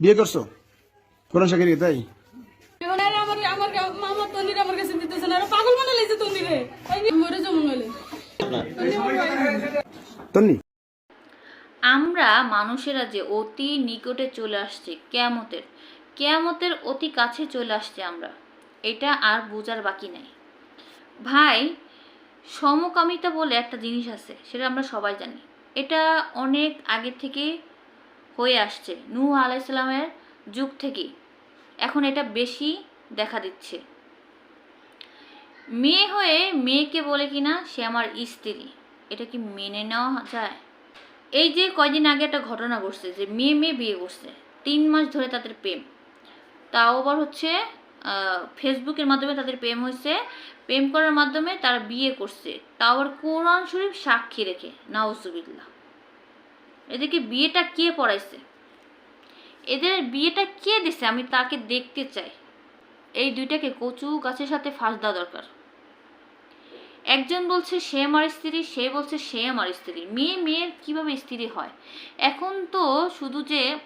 বিয়ে করছ? কোরআন শাকির তাই? মনে তন্নি? আমরা মানুষেরা যে অতি নিকটে চলে আসছি কেয়ামতের কেয়ামতের অতি কাছে চলে আসছি আমরা এটা আর বোঝার বাকি নাই। ভাই সমকামিতা বলে একটা জিনিস আছে সেটা আমরা সবাই জানি। এটা অনেক আগে থেকে হয়ে আসছে। নূহ আলাইসাল্লামের যুগ থেকেই। এখন এটা বেশি দেখা দিচ্ছে। মেয়ে হয়ে মেয়েকে বলে কিনা, সে আমার স্ত্রী। এটা কি মেনে নেওয়া যায়? এই যে কয়দিন আগে একটা ঘটনা ঘটছে যে মেয়ে মেয়ে বিয়ে করছে, তিন মাস ধরে তাদের প্রেম। তাও আবার হচ্ছে ফেসবুকের মাধ্যমে তাদের প্রেম হয়েছে। প্রেম করার মাধ্যমে তারা বিয়ে করছে। তাও আবার কোরআন শরীফ সাক্ষী রেখে, নাউজুবিল্লাহ। এদেরকে বিয়েটা কে পড়াইছে? এদের বিয়েটা কে দিছে? আমি তাকে দেখতে চাই। এই দুইটাকে কচু গাছের সাথে ফাঁস দেওয়া দরকার। একজন বলছে সে আমার স্ত্রী, সে বলছে সে আমার স্ত্রী। মেয়ে, মেয়ের কীভাবে স্ত্রী হয়? এখন তো শুধু যে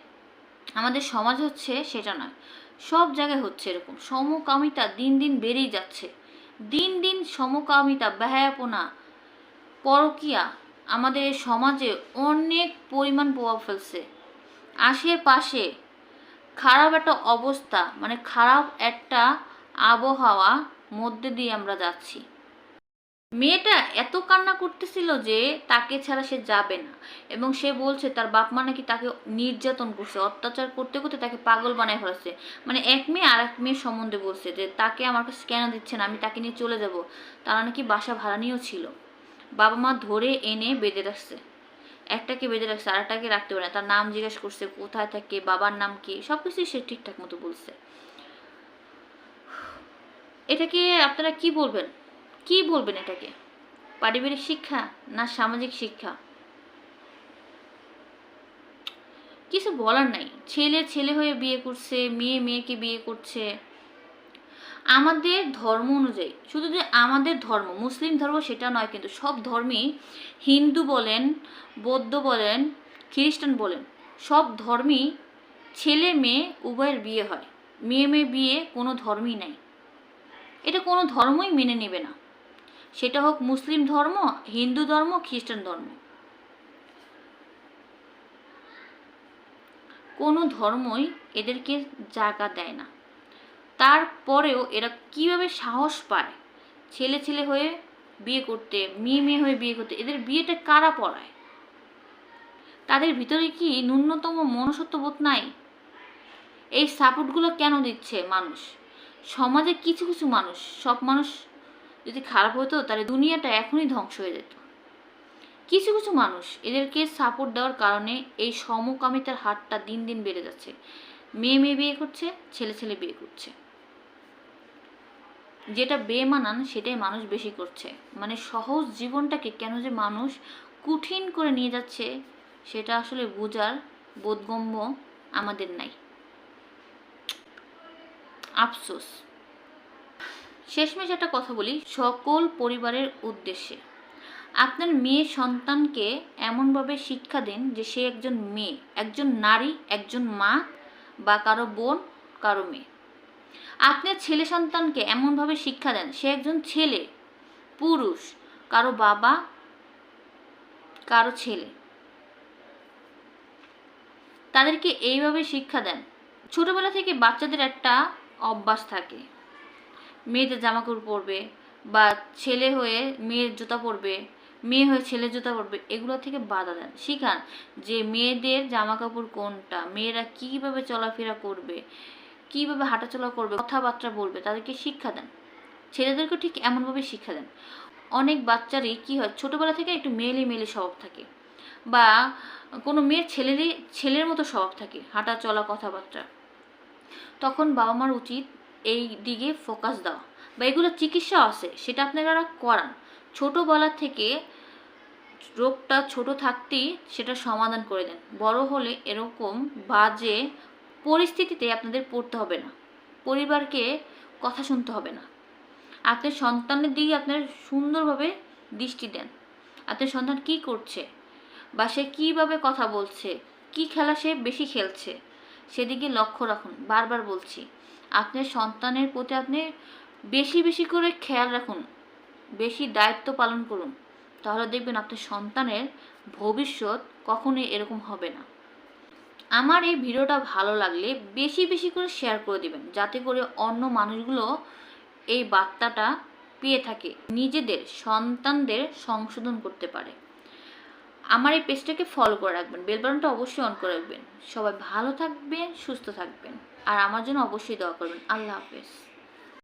আমাদের সমাজ হচ্ছে সেটা নয়, সব জায়গায় হচ্ছে এরকম। সমকামিতা দিন দিন বেড়েই যাচ্ছে। দিন দিন সমকামিতা ব্যয়াপনা পরকিয়া আমাদের সমাজে অনেক পরিমাণ প্রভাব ফেলছে। আশেপাশে খারাপ একটা অবস্থা মানে খারাপ একটা আবহাওয়া মধ্যে দিয়ে আমরা যাচ্ছি। মেয়েটা এত কান্না করতেছিল যে তাকে ছাড়া সে যাবে না এবং সে বলছে তার বাপ মা নাকি তাকে নির্যাতন করছে, অত্যাচার করতে করতে তাকে পাগল বানায় ফেলেছে। মানে এক মেয়ে আর এক মেয়ের সম্বন্ধে বলছে যে তাকে আমার কাছে কেন দিচ্ছে না, আমি তাকে নিয়ে চলে যাব। তারা নাকি বাসা ভাড়া নিয়েও ছিল। বাবা মা ধরে এনে বেঁধে রাখছে। একটাকে বেঁধে রাখছে আর একটাকে রাখতে পারে না। তার নাম জিজ্ঞেস করছে, কোথায় থাকে, বাবার নাম কি? সব কিছুই সে ঠিকঠাক মতো বলছে। এটাকে আপনারা কি বলবেন? কি বলবেন এটাকে? পারিবারিক শিক্ষা না সামাজিক শিক্ষা? কিছু বলার নাই। ছেলে ছেলে হয়ে বিয়ে করছে, মেয়ে মেয়েকে বিয়ে করছে। আমাদের ধর্ম অনুযায়ী, শুধু যে আমাদের ধর্ম, মুসলিম ধর্ম সেটা নয়, কিন্তু সব ধর্মেই হিন্দু বলেন, বৌদ্ধ বলেন, খ্রিস্টান বলেন, সব ধর্মই ছেলে মেয়ে উভয়ের বিয়ে হয়। মেয়ে মেয়ে বিয়ে কোনো ধর্মই নাই। এটা কোনো ধর্মই মেনে নেবে না। সেটা হোক মুসলিম ধর্ম, হিন্দু ধর্ম, খ্রিস্টান ধর্ম। কোনো ধর্মই এদেরকে জায়গা দেয় না। তারপরেও এরা কীভাবে সাহস পায়? ছেলে ছেলে হয়ে বিয়ে করতে, মেয়ে মেয়ে হয়ে বিয়ে করতে, এদের বিয়েটা কারা পড়ায়? তাদের ভিতরে কি ন্যূনতম মনুষ্যত্ববোধ নাই? এই সাপোর্টগুলো কেন দিচ্ছে মানুষ? সমাজে কিছু কিছু মানুষ, সব মানুষ যদি খারাপ হতো, তাহলে দুনিয়াটা এখনই ধ্বংস হয়ে যেত। কিছু কিছু মানুষ এদেরকে সাপোর্ট দেওয়ার কারণে এই সমকামিতার হারটা দিন দিন বেড়ে যাচ্ছে। মেয়ে মেয়ে বিয়ে করছে, ছেলে ছেলে বিয়ে করছে। যেটা বেমানান সেটাই মানুষ বেশি করছে। মানে সহজ জীবনটাকে কেন যে মানুষ কঠিন করে নিয়ে যাচ্ছে, সেটা আসলে বোঝার বোধগম্য আমাদের নাই। আফসোস। শেষমেশ একটা কথা বলি, সকল পরিবারের উদ্দেশ্যে। আপনার মেয়ে সন্তানকে এমনভাবে শিক্ষা দিন যে সে একজন মেয়ে, একজন নারী, একজন মা বা কারও বোন, কারও মেয়ে। আপনার ছেলে সন্তানকে এমনভাবে শিক্ষা দেন, সে একজন ছেলে, পুরুষ, কারও বাবা, কারও ছেলে। তাদেরকে এইভাবে শিক্ষা দেন। ছোটবেলা থেকে বাচ্চাদের একটা অভ্যাস থাকে। মেয়েদের জামা কাপড় পরবে বা ছেলে হয়ে মেয়ের জুতা পরবে, মেয়ে হয়ে ছেলের জুতা পরবে, এগুলো থেকে বাধা দেন, শিখান যে মেয়েদের জামা কাপড় কোনটা, মেয়েরা কীভাবে চলাফেরা করবে কীভাবে হাঁটাচলা করবে, কথাবার্তা বলবে, তাদেরকে শিক্ষা দেন। ছেলেদেরকেও ঠিক এমনভাবে শিক্ষা দেন। অনেক বাচ্চারই কী হয়, ছোটোবেলা থেকে একটু মেলে মেলে স্বভাব থাকে বা কোনো মেয়ের ছেলেরই, ছেলের মতো স্বভাব থাকে হাঁটা চলা কথাবার্তা। তখন বাবা মার উচিত এই দিকে ফোকাস দেওয়া বা এগুলো চিকিৎসা আছে, সেটা আপনারা করান, ছোটোবেলা থেকে রোগটা ছোট থাকতেই সেটা সমাধান করে দেন। বড় হলে এরকম বাজে পরিস্থিতিতে আপনাদের পড়তে হবে না। পরিবারকে কথা শুনতে হবে না। আপনার সন্তানের দিকে আপনার সুন্দরভাবে দৃষ্টি দেন। আপনার সন্তান কি করছে? বা সে কীভাবে কথা বলছে? কি খেলা সে বেশি খেলছে? সেদিকে লক্ষ্য রাখুন। বারবার বলছি, আপনার সন্তানের প্রতি আপনি বেশি বেশি করে খেয়াল রাখুন। বেশি দায়িত্ব পালন করুন। তাহলে দেখবেন আপনার সন্তানের ভবিষ্যৎ কখনোই এরকম হবে না। আমার এই ভিডিওটা ভালো লাগলে বেশি বেশি করে শেয়ার করে দেবেন, যাতে করে অন্য মানুষগুলো এই বার্তাটা পেয়ে থাকে, নিজেদের, সন্তানদের সংশোধন করতে পারে। আমার এই পেজটাকে ফলো করে রাখবেন বেল বাটনটা অবশ্যই অন করে রাখবেন। সবাই ভালো থাকবেন, সুস্থ থাকবেন, আর আমার জন্য অবশ্যই দোয়া করবেন। আল্লাহ হাফেজ।